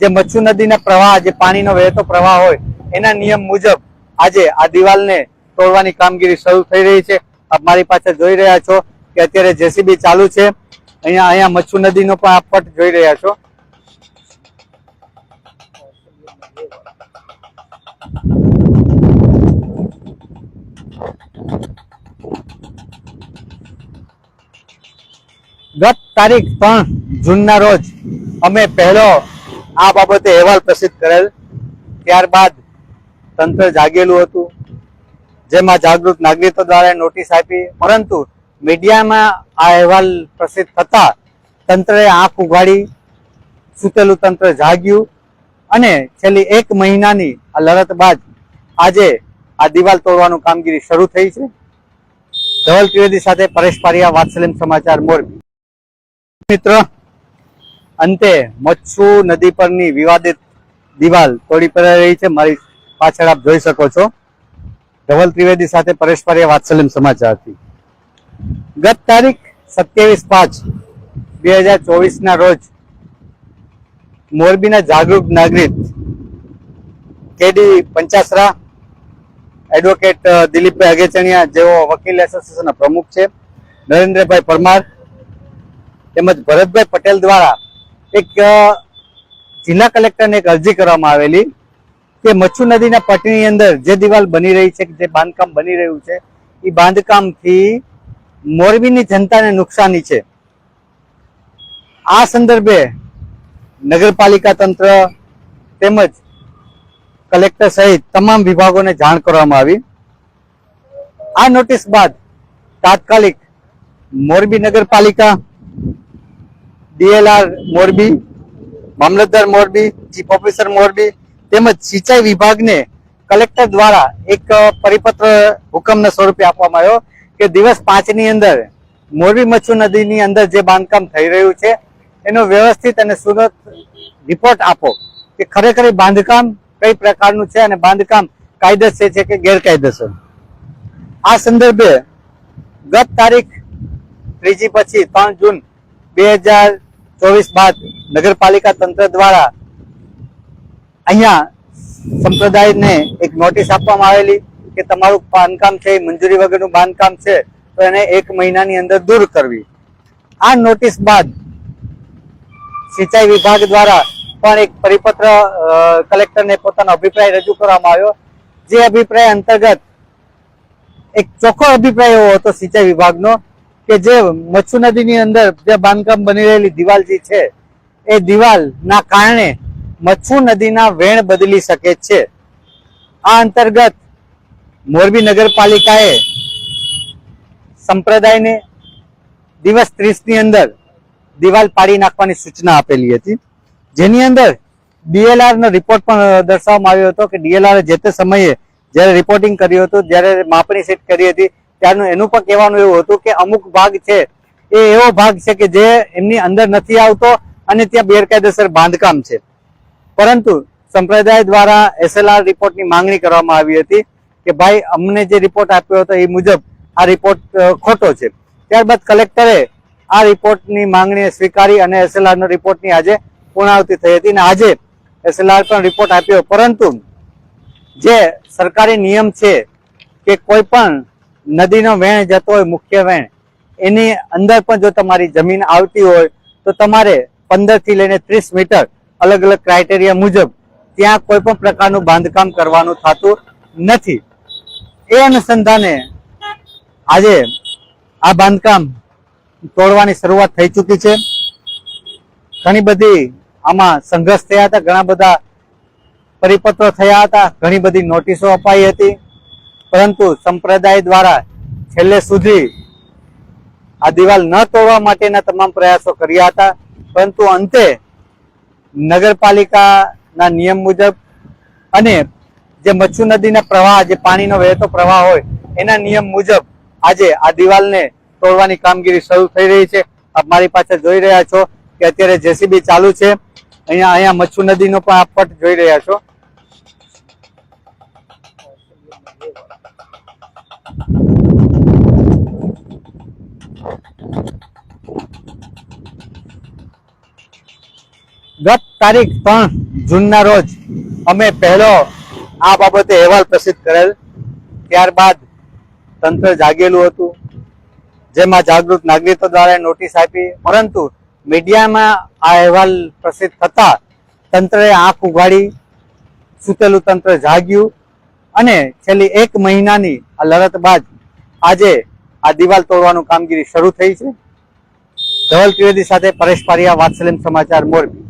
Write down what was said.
જે મચ્છુ નદીના પ્રવાહ, જે પાણીનો વહેતો પ્રવાહ હોય, એના નિયમ મુજબ આજે આ દિવાલને તોડવાની કામગીરી શરૂ થઈ રહી છે. આપ મારી પાસે જોઈ રહ્યા છો કે અત્યારે જેસીબી ચાલુ છે. અહીંયા અહીંયા મચ્છુ નદીનો પણ આપ પટ જોઈ રહ્યા છો. ગત તારીખ ત્રણ જૂનના રોજ અમે પહેલો આ બાબતે અહેવાલ પ્રસિદ્ધ કરેલ. ત્યારબાદ તંત્ર જાગેલું હતું. જેમાં જાગૃત નાગરિકો દ્વારા નોટિસ આપી, પરંતુ મીડિયામાં આ અહેવાલ પ્રસિદ્ધ થતા તંત્રએ આંખ ઉઘાડી, સૂતેલું તંત્ર જાગ્યું અને છેલ્લી એક મહિનાની આ લડત બાદ આજે આ દિવાલ તોડવાનું કામગીરી શરૂ થઈ છે. ધવલ ત્રિવેદી સાથે પરેશ પારિયા વાત્સલ્યમ સમાચાર, મોરબી. મિત્ર અંતે મચ્છુ નદી પરની વિવાદિત દિવાલ તોડી પડાઈ રહી છે. મારી પાછળ આપ જોઈ શકો છો. ધવલ ત્રિવેદી સાથે પરેશ પારિયા વાત્સલ્યમ સમાચારથી ગત તારીખ સત્યાવીસ પાંચ બે હજાર ચોવીસના રોજ મોરબીના જાગૃત નાગરિક કેડી પંચાસરા એડવોકેટ દિલીપભાઈ અગેચણિયા જેઓ વકીલ એસોસિએશનના પ્રમુખ છે. નરેન્દ્રભાઈ પરમાર તેમજ ભરતભાઈ પટેલ દ્વારા એક જિલ્લા કલેક્ટરને એક અરજી કરવામાં આવેલી કે મચ્છુ નદીના પટની અંદર જે દિવાલ બની રહી છે, જે બાંધકામ બની રહ્યું છે એ બાંધકામથી મોરબીની જનતાને નુકસાની છે. આ સંદર્ભે નગરપાલિકા તંત્ર તેમજ કલેક્ટર સહિત તમામ વિભાગોને જાણ કરવામાં આવી. આ નોટિસ બાદ તાત્કાલિક મોરબી નગરપાલિકા ડીએલઆર મોરબી, મામલતદાર મોરબી, ચીફ ઓફિસર મોરબી તેમજ સિંચાઈ વિભાગને કલેક્ટર દ્વારા એક પરિપત્ર હુકમના સ્વરૂપે આપવામાં આવ્યો કે દિવસ પાંચની અંદર મોરબી મચ્છુ નદીની અંદર જે બાંધકામ થઈ રહ્યું છે, એનો વ્યવસ્થિત અને સુરત રિપોર્ટ આપો કે ખરેખર બાંધકામ કઈ પ્રકારનું છે અને બાંધકામ કાયદેસર છે કે ગેરકાયદેસર. આ સંદર્ભે ગત તારીખ ત્રીજી પછી ત્રણ જૂન બે હજાર ચોવીસ બાદ નગરપાલિકા તંત્ર દ્વારા અહીંયા સંપ્રદાયને એક નોટિસ આપવામાં આવેલી કે તમારું બાંધકામ છે, મંજૂરી વગરનું બાંધકામ છે, તો એને એક મહિનાની અંદર દૂર કરવી. આ નોટિસ બાદ સિંચાઈ વિભાગ દ્વારા પણ એક પરિપત્ર કલેક્ટરને પોતાનો અભિપ્રાય રજૂ કરવામાં આવ્યો. જે અભિપ્રાય અંતર્ગત એક ચોખ્ખો અભિપ્રાય એવો હતો સિંચાઈ વિભાગનો કે જે મચ્છુ નદીની અંદર જે બાંધકામ બની રહેલી દિવાલ જે છે, એ દિવાલના કારણે મચ્છુ નદીના વેણ બદલી શકે છે. આ અંતર્ગત મોરબી નગરપાલિકાએ સંપ્રદાયને દિવસ ત્રીસની અંદર દિવાલ પાડી નાખવાની સૂચના આપેલી હતી. જેની અંદર ડીએલઆર નો રિપોર્ટ પણ દર્શાવવામાં આવ્યો હતો કે ડીએલઆર જે તે સમયે જ્યારે રિપોર્ટિંગ કર્યું હતું, જ્યારે માપણી સેટ કરી હતી ત્યારનું એનું પણ કહેવાનું એવું હતું કે અમુક ભાગ છે એ એવો ભાગ છે કે જે એમની અંદર નથી આવતો અને ત્યાં ગેરકાયદેસર બાંધકામ છે. પરંતુ સંપ્રદાય દ્વારા એસએલઆર રિપોર્ટની માંગણી કરવામાં આવી હતી કે ભાઈ, અમને જે રિપોર્ટ આપ્યો હતો એ મુજબ આ રિપોર્ટ ખોટો છે. ત્યારબાદ કલેક્ટરે આ રિપોર્ટની માંગણી સ્વીકારી અને એસએલઆરનો રિપોર્ટની આજે પૂર્ણાવતિ થઈ હતી અને આજે એસએલઆર પણ રિપોર્ટ આપ્યો. પરંતુ જે સરકારી નિયમ છે કે કોઈ પણ નદીનો વેણ જતો હોય, મુખ્ય વેણ, એની અંદર પણ જો તમારી જમીન આવતી હોય, તો તમારે પંદરથી લઈને ત્રીસ મીટર અલગ અલગ ક્રાઇટેરિયા મુજબ ત્યાં કોઈ પણ પ્રકારનું બાંધકામ કરવાનું થતું નથી. એ અનુસંધાને આજે આ બાંધકામ તોડવાની શરૂઆત થઈ ચૂકી છે. ઘણી બધી આમાં સંઘર્ષ થયા હતા, ઘણા બધા પરિપત્રો થયા હતા, ઘણી બધી નોટિસો અપાઈ હતી. પરંતુ સંપ્રદાય દ્વારા છેલ્લે સુધી આ દિવાલ ન તોડવા માટેના તમામ પ્રયાસો કર્યા હતા. પરંતુ અંતે નગરપાલિકાના નિયમ મુજબ અને જે મચ્છુ નદીના પ્રવાહ, જે પાણીનો વહેતો પ્રવાહ હોય, એના નિયમ મુજબ આજે આ દિવાલને તોડવાની કામગીરી શરૂ થઈ રહી છે. આપ મારી પાસે જોઈ રહ્યા છો કે અત્યારે જેસીબી ચાલુ છે. અહીંયા અહીંયા મચ્છુ નદીનો પણ આપ પટ જોઈ રહ્યા છો. ગત તારીખ ત્રણ જૂનના રોજ અમે પહેલો આ બાબતે અહેવાલ પ્રસિદ્ધ કરેલ. ત્યારબાદ તંત્ર જાગેલું હતું, જેમાં જાગૃત નાગરિકો દ્વારા નોટિસ આપી, પરંતુ મીડિયામાં આ અહેવાલ પ્રસિદ્ધ થતા તંત્રએ આંખ ઉઘાડી, સૂતેલું તંત્ર જાગ્યું અને છેલ્લી એક મહિનાની આ લડત બાદ આજે આ દિવાલ તોડવાનું કામગીરી શરૂ થઈ છે. ધવલ ત્રિવેદી સાથે પરેશ પારિયા વાત્સલ્યમ સમાચાર મોરબી.